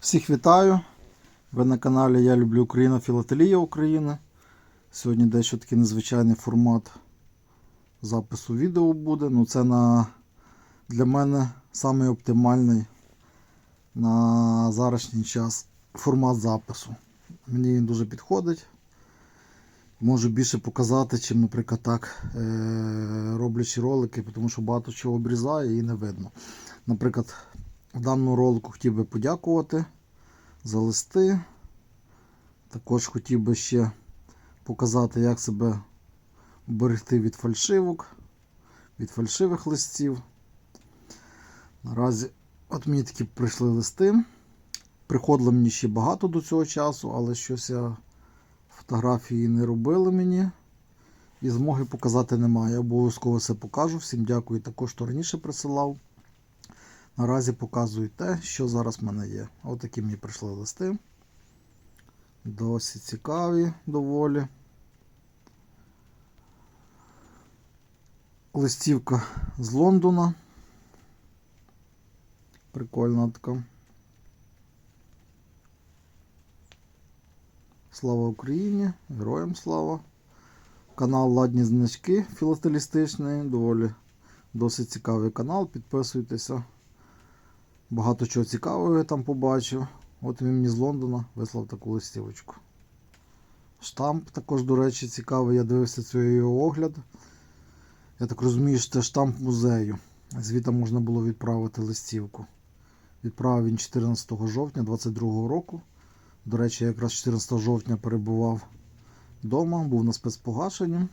Всіх вітаю! Ви на каналі Я люблю Україна Філателія України. Сьогодні дещо такий незвичайний формат запису відео буде. Ну це на, для мене самий оптимальний на зарашній час формат запису. Мені він дуже підходить. Можу більше показати, чим, наприклад, так е- роблячи ролики, тому що багато чого обрізає і не видно. Наприклад, в даному ролику хотів би подякувати за листи. Також хотів би ще показати, як себе берегти від фальшивок, від фальшивих листів. Наразі от мені такі прийшли листи. Приходило мені ще багато до цього часу, але щось я фотографії не робили мені. І змоги показати немає. Я обов'язково все покажу. Всім дякую також, хто раніше присилав. Наразі показую те, що зараз в мене є. Отакі мені прийшли листи. Досить цікаві доволі. Листівка з Лондона. Прикольна така. Слава Україні! Героям слава! Канал Ладні Значки філателістичний. Доволі досить цікавий канал. Підписуйтеся. Багато чого цікавого я там побачив. От він мені з Лондона вислав таку листівочку. Штамп також, до речі, цікавий. Я дивився цей його огляд. Я так розумію, що це штамп музею. Звідти можна було відправити листівку. Відправив він 14 жовтня 2022 року. До речі, якраз 14 жовтня перебував вдома, був на спецпогашенні.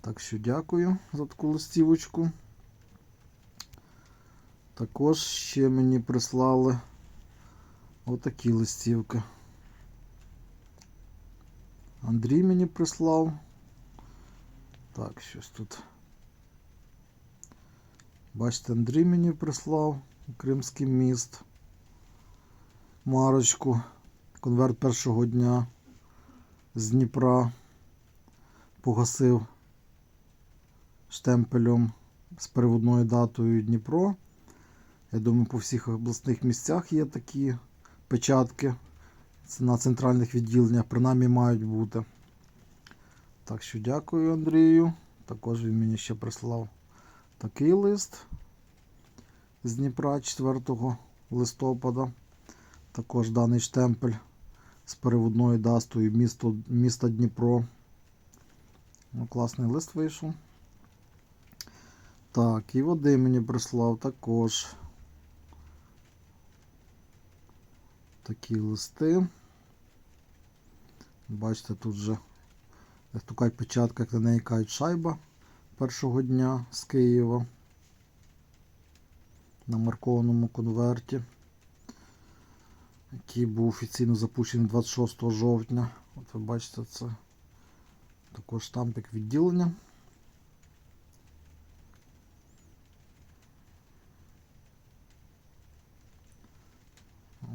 Так що дякую за таку листівочку. Також ще мені прислали отакі листівки. Андрій мені прислав. Так, щось тут. Бачите, Андрій мені прислав Кримський міст. Марочку. Конверт першого дня з Дніпра. Погасив штемпелем з переводною датою Дніпро. Я думаю, по всіх обласних місцях є такі печатки. Це на центральних відділеннях, принаймні мають бути. Так що дякую Андрію. Також він мені ще прислав такий лист з Дніпра 4 листопада. Також даний штемпель з переводною дастою місто, міста Дніпро. Ну, класний лист вийшов. Так, і води мені прислав також. Такі листи. Бачите, тут вже як печатка, як на неї кажуть шайба першого дня з Києва на маркованому конверті, який був офіційно запущений 26 жовтня. От ви бачите, це також штампик відділення.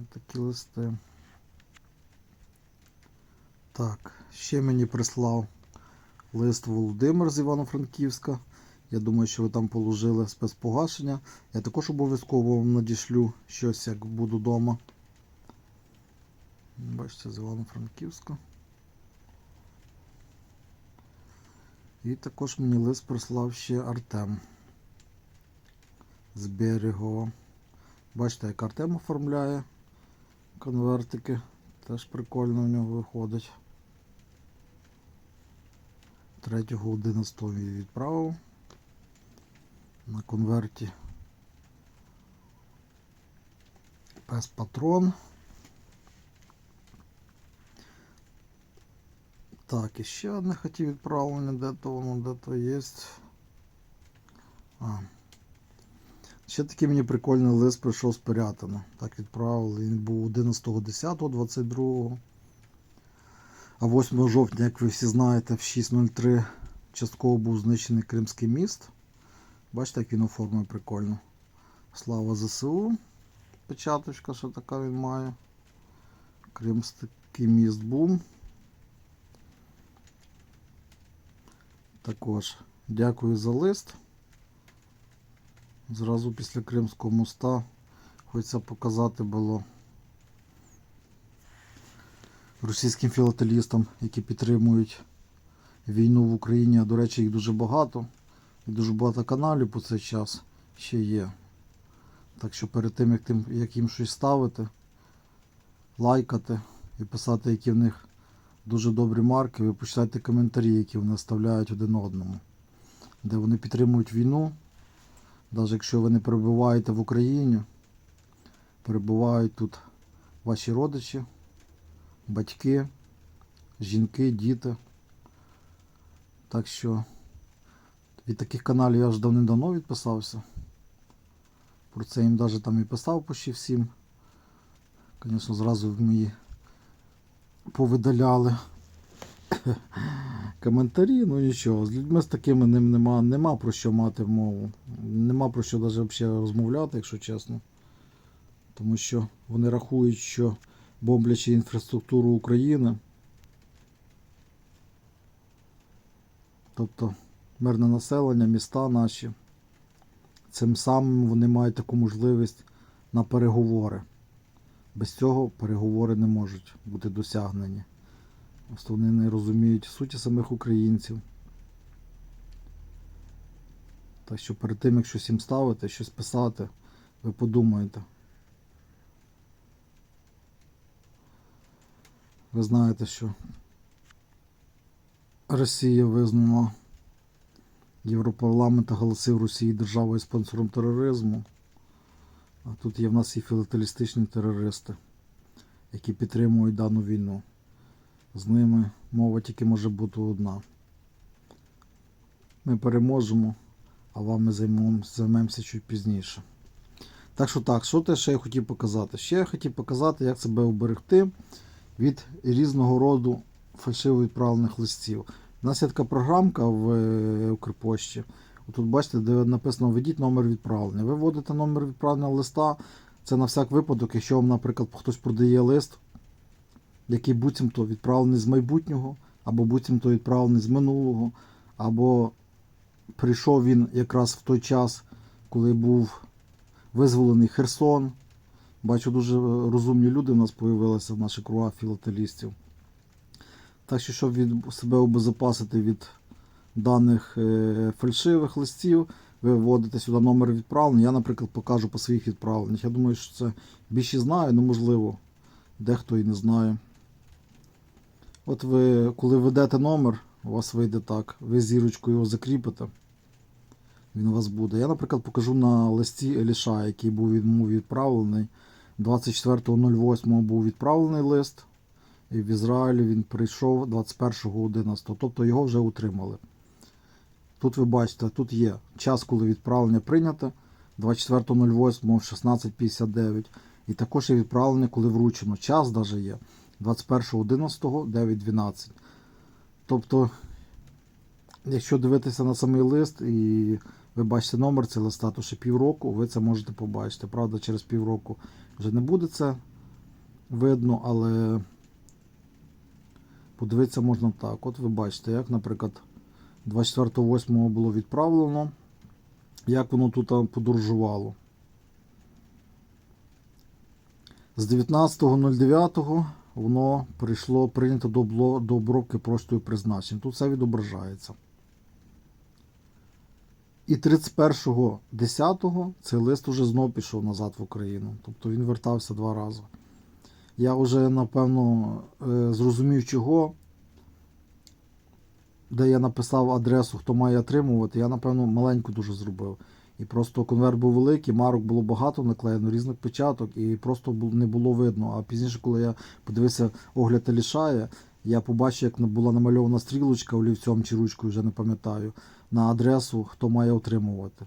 Такі листи. Так, ще мені прислав лист Володимир з Івано-Франківська. Я думаю, що ви там положили спецпогашення. Я також обов'язково вам надішлю щось, як буду вдома. Бачите, з Івано-Франківська. І також мені лист прислав ще Артем з Берегова. Бачите, як Артем оформляє конвертики. Теж прикольно в нього виходить. 3.11 він відправив. На конверті пес патрон. Так, і ще одне хотів відправлення, де то воно, де то є. А. Ще такий мені прикольний лист прийшов з Пирятина. Так відправили. Він був 11.10.22. А 8 жовтня, як ви всі знаєте, в 6.03 частково був знищений Кримський міст. Бачите, як він оформив прикольно. Слава ЗСУ. Печаточка, що така він має. Кримський міст бум. Також дякую за лист. Зразу після Кримського моста хочеться показати було російським філателістам, які підтримують війну в Україні. А до речі, їх дуже багато. І дуже багато каналів по цей час ще є. Так що перед тим, як, тим, як їм щось ставити, лайкати і писати, які в них дуже добрі марки, ви почитайте коментарі, які вони ставляють один одному, де вони підтримують війну. Навіть якщо ви не перебуваєте в Україні, перебувають тут ваші родичі, батьки, жінки, діти. Так що від таких каналів я вже давним-давно відписався. Про це їм навіть там і писав почти всім. Звісно, зразу мої повидаляли коментарі, ну нічого. З людьми з такими нема, нема про що мати мову. Нема про що навіть розмовляти, якщо чесно. Тому що вони рахують, що бомблячи інфраструктуру України. Тобто мирне населення, міста наші. Цим самим вони мають таку можливість на переговори. Без цього переговори не можуть бути досягнені. Просто вони не розуміють суті самих українців. Так що перед тим, як щось їм ставити, щось писати, ви подумаєте. Ви знаєте, що Росія визнана Європарламент оголосив Росії державою спонсором тероризму. А тут є в нас і філателістичні терористи, які підтримують дану війну. З ними мова тільки може бути одна. Ми переможемо, а вами займемося, чуть пізніше. Так що так, що те ще я хотів показати? Ще я хотів показати, як себе уберегти від різного роду фальшиво відправлених листів. У нас є така програмка в е, Укрпошті. Тут бачите, де написано введіть номер відправлення. Ви вводите номер відправлення листа. Це на всяк випадок, якщо вам, наприклад, хтось продає лист, який буцімто відправлений з майбутнього, або буцімто відправлений з минулого, або прийшов він якраз в той час, коли був визволений Херсон. Бачу, дуже розумні люди в нас з'явилися в наших кругах філателістів. Так що, щоб від себе обезопасити від даних е, фальшивих листів, ви вводите сюди номер відправлення. Я, наприклад, покажу по своїх відправленнях. Я думаю, що це більше знаю, ну можливо, дехто і не знає. От ви, коли введете номер, у вас вийде так. Ви зірочкою його закріпите. Він у вас буде. Я, наприклад, покажу на листі Еліша, який був йому відправлений. 24.08 був відправлений лист. І в Ізраїлі він прийшов 21.11. Тобто його вже утримали. Тут ви бачите, тут є час, коли відправлення прийнято 24.08 в 16.59. І також є відправлення, коли вручено. Час навіть є 21.11, 9.12. Тобто, якщо дивитися на самий лист і ви бачите номер цього листа, то ще півроку ви це можете побачити. Правда, через півроку вже не буде це видно, але подивитися можна так. От ви бачите, як, наприклад, 24.08 було відправлено, як воно тут подорожувало. З 19.09 воно прийшло прийнято до, до обробки поштою призначень. Тут все відображається. І 31.10 цей лист уже знов пішов назад в Україну. Тобто він вертався два рази. Я вже, напевно, е, зрозумів, чого, де я написав адресу, хто має отримувати, я, напевно, маленьку дуже зробив. І просто конверт був великий, марок було багато наклеєно, різних печаток, і просто не було видно. А пізніше, коли я подивився огляд Алішая, я побачив, як була намальована стрілочка олівцем чи ручкою, вже не пам'ятаю, на адресу, хто має отримувати.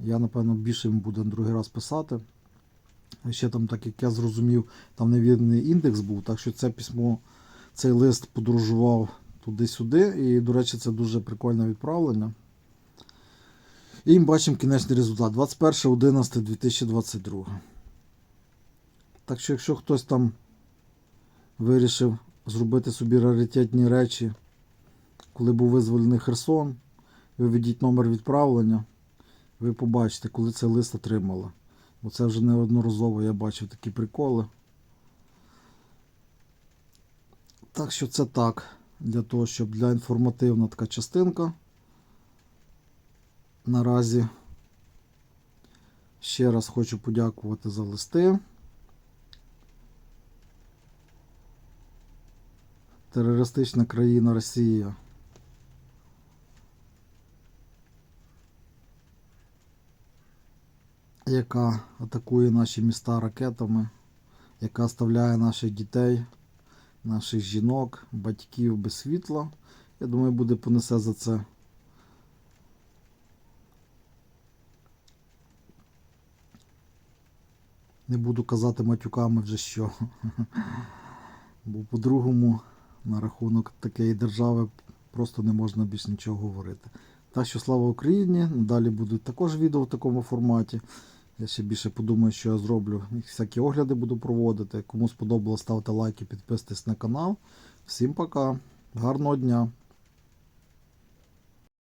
Я, напевно, більше йому буду на другий раз писати. Ще там, так як я зрозумів, там невірний індекс був, так що це письмо, цей лист подорожував туди-сюди. І, до речі, це дуже прикольне відправлення. І бачимо кінечний результат 21.11.2022. Так що, якщо хтось там вирішив зробити собі раритетні речі, коли був визволений Херсон, ви введіть номер відправлення, ви побачите, коли цей лист отримали. Бо це вже неодноразово я бачив такі приколи. Так що це так, для того, щоб для інформативна така частинка. Наразі ще раз хочу подякувати за листи. Терористична країна Росія. Яка атакує наші міста ракетами, яка оставляє наших дітей, наших жінок, батьків без світла. Я думаю, буде понесе за це. Не буду казати матюками вже що. Бо по-другому на рахунок такої держави просто не можна більш нічого говорити. Так що слава Україні! Далі будуть також відео в такому форматі. Я ще більше подумаю, що я зроблю. Всякі огляди буду проводити. Кому сподобалось, ставте лайки, підписуйтесь на канал. Всім пока. Гарного дня!